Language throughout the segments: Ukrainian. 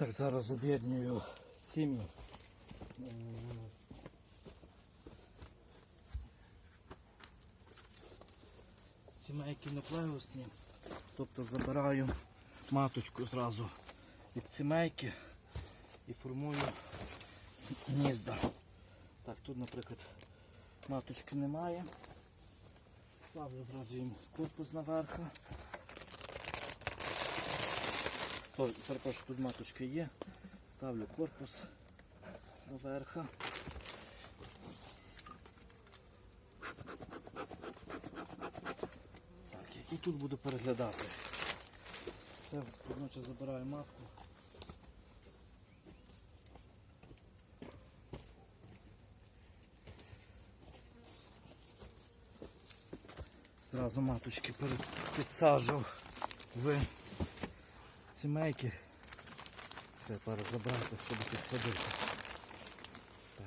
Так, зараз об'єдную сім'ї. Сімейки наплевосні. Тобто забираю маточку зразу від сімейки і формую гнізда. Так, тут, наприклад, маточки немає. Ставлю зразу їм корпус наверху. Перепрошую, тут маточки є. Ставлю корпус наверху. Так, і тут буду переглядати. Це водночас забираю матку. Зразу маточки підсаджував в сімейки. Тепер забрати, щоб підсадити. Так.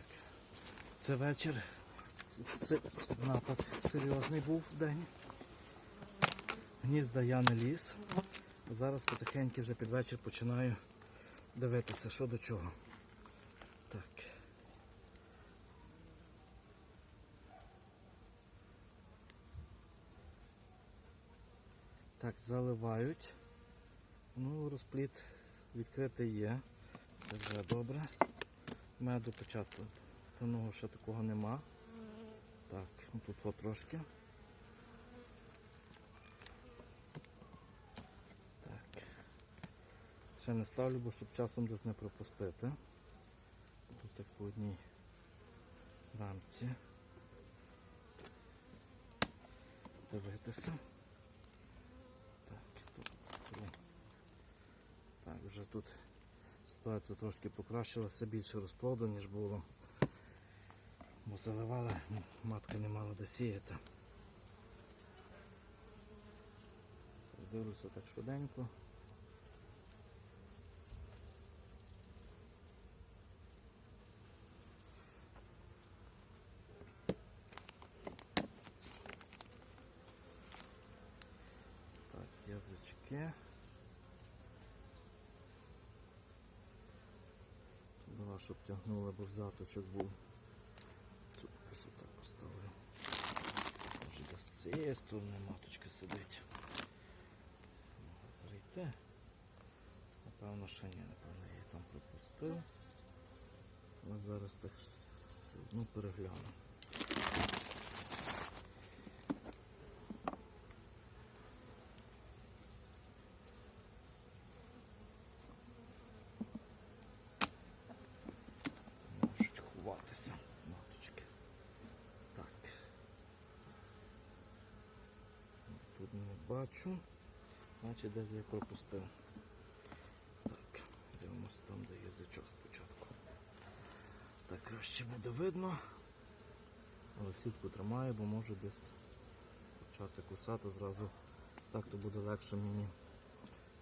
Це вечір. Це, напад серйозний був день. Гнізда я не ліз. Зараз потихеньку вже під вечір починаю дивитися, що до чого. Так. Так, заливають. Ну, розпліт відкритий є. Це вже добре. Меду початку тоного ще такого нема. Так, ну тут от трошки. Так. Ще не ставлю, бо щоб часом десь не пропустити. Тут так по одній рамці. Дивитися. Так, тут стру. Так, вже тут ситуація трошки покращилася, більше розплоду, ніж було. Бо заливали, матка не мала де сіяти. Дивлюся так швиденько. Так, язички. Давай, щоб тягнули, бо заточок був. Тут що так поставлю. Може десь з цієї сторони маточка сидить. Перейти. Напевно, що ні, напевно, я її там пропустив. Але зараз так ну, одно перегляну. Можуть ховатися маточки. Так. Тут не бачу. Значить десь я пропустив. Так, дивимося там, де язичок спочатку. Так, краще буде видно. Але сітку тримаю, бо можу десь почати кусати зразу. Так то буде легше мені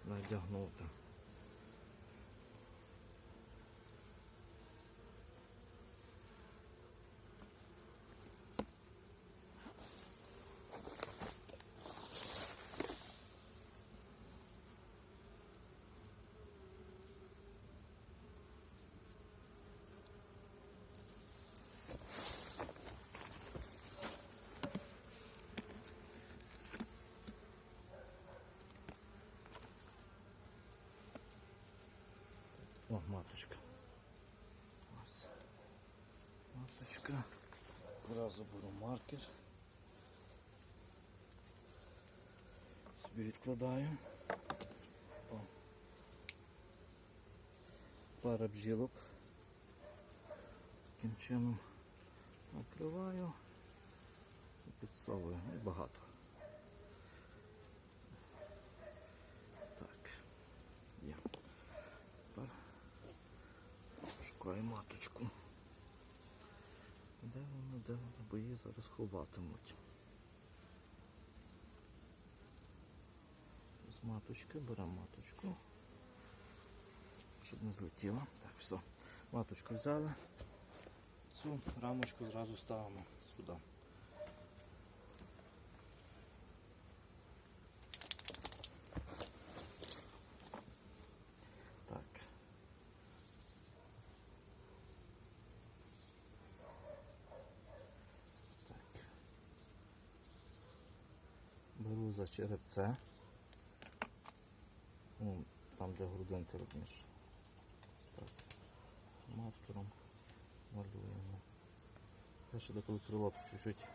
надягнути. Маточка. Ось. Маточка. Зразу беру маркер. Собі відкладаю. О. Пара бджілок. Таким чином накриваю і підсовую. Багато. Так. Є. Тепер шукаю маточку. Де вона, де вона, бо її зараз ховатимуть. З маточки беремо маточку. Щоб не злетіла. Так, все. Маточку взяли. Цю рамочку зразу ставимо сюди. За черевце. Ну, там, де грудинка родніше. Ось Так. Маркером малюємо. Я ще деколи крило чуть-чуть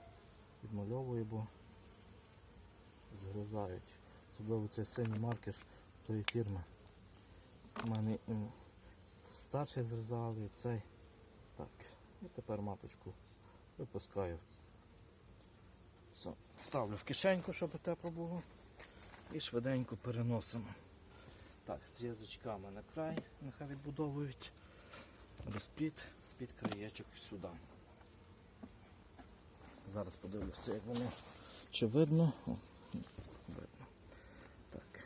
відмальовую, бо згризають. Особливо цей синій маркер тої фірми. У мене старший зрізали, цей. Так. І тепер маточку випускаю. Ставлю в кишеньку, щоб тепло було. І швиденько переносимо. Так, з язичками на край, нехай відбудовують. Розпліт під краєчок сюди. Зараз подивлюся, як воно чи видно. О, видно. Так.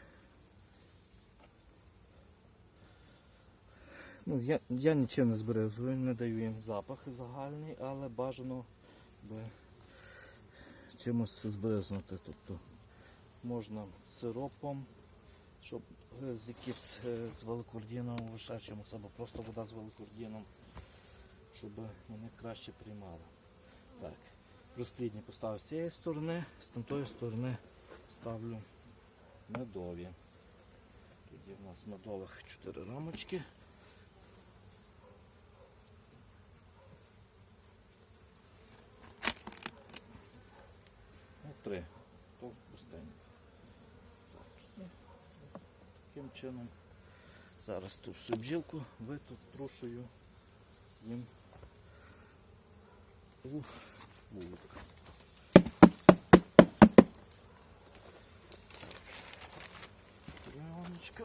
Ну, я, я нічим не зберезую, не даю їм запах загальний, але бажано би чимось зберезнути. Тобто можна сиропом, щоб е, з якийсь е, з великордіном вишачимось, або просто вода з великордіном, щоб вони краще приймали. Так. Розплідні поставив з цієї сторони, з тамтої сторони ставлю медові. Тоді в нас медових 4 рамочки. Таким чином. Зараз ту всю бджілку витрушую їм у вулик. Рамочка.